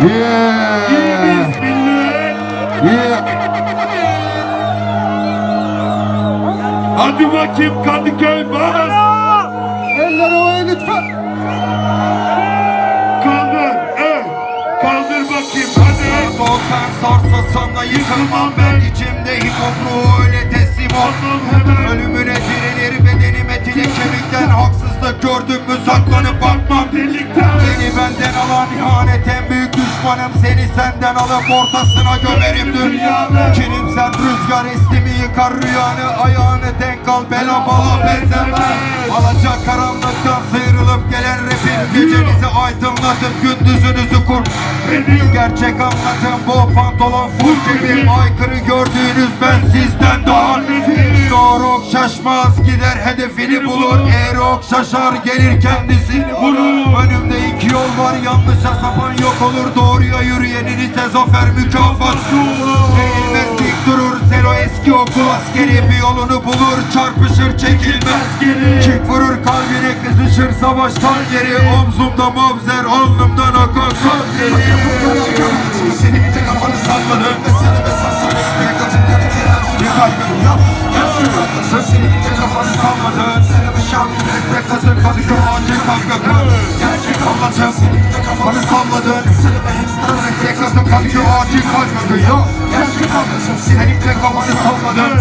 Yeah. Yeah. Hadi bakayım Kadıköy bas. Eller havaya lütfen. Kaldır. Evet. Kaldır bakayım hadi. Olsan sarsılsam da yıkılmam ben içimde hipokruğu öyle teslim ol. Ölümüne direnir bedenim etine kemikten Haksızlık gördüm mü saklanıp bakmam düşmanım Seni senden alıp ortasına gömerim dünyanı. Kinim sen rüzgar estimi yıkar rüyanı. Ayağını denk al bela bala benzemez. Alacak karanlıktan sıyrılıp gelen rapim Gecenizi aydınlatıp gündüzünüzü kur. Gerçek anlatım bu pantolon full gibi. Aykırı gördüğünüz ben sizden daha Doğru şaşmaz gider hedefini bulur. Eğer ok şaşar gelir kendisini vurur Önümde iki yol var yanlışa sapan yok olur ise zafer mükafat Eğilmez dik durur Selo eski okul askeri. Bir yolunu bulur çarpışır çekilmez geri. Kick vurur kalbine kızışır savaştan geri Omzumda mavzer alnımdan akan kan Seni bir tek kafanı salladı Kadıköy acil kavga Gerçek anlatım kafanı salladın katın Kadıköy acil kavga Gerçek anlatım Seni bir tek kafanı salladın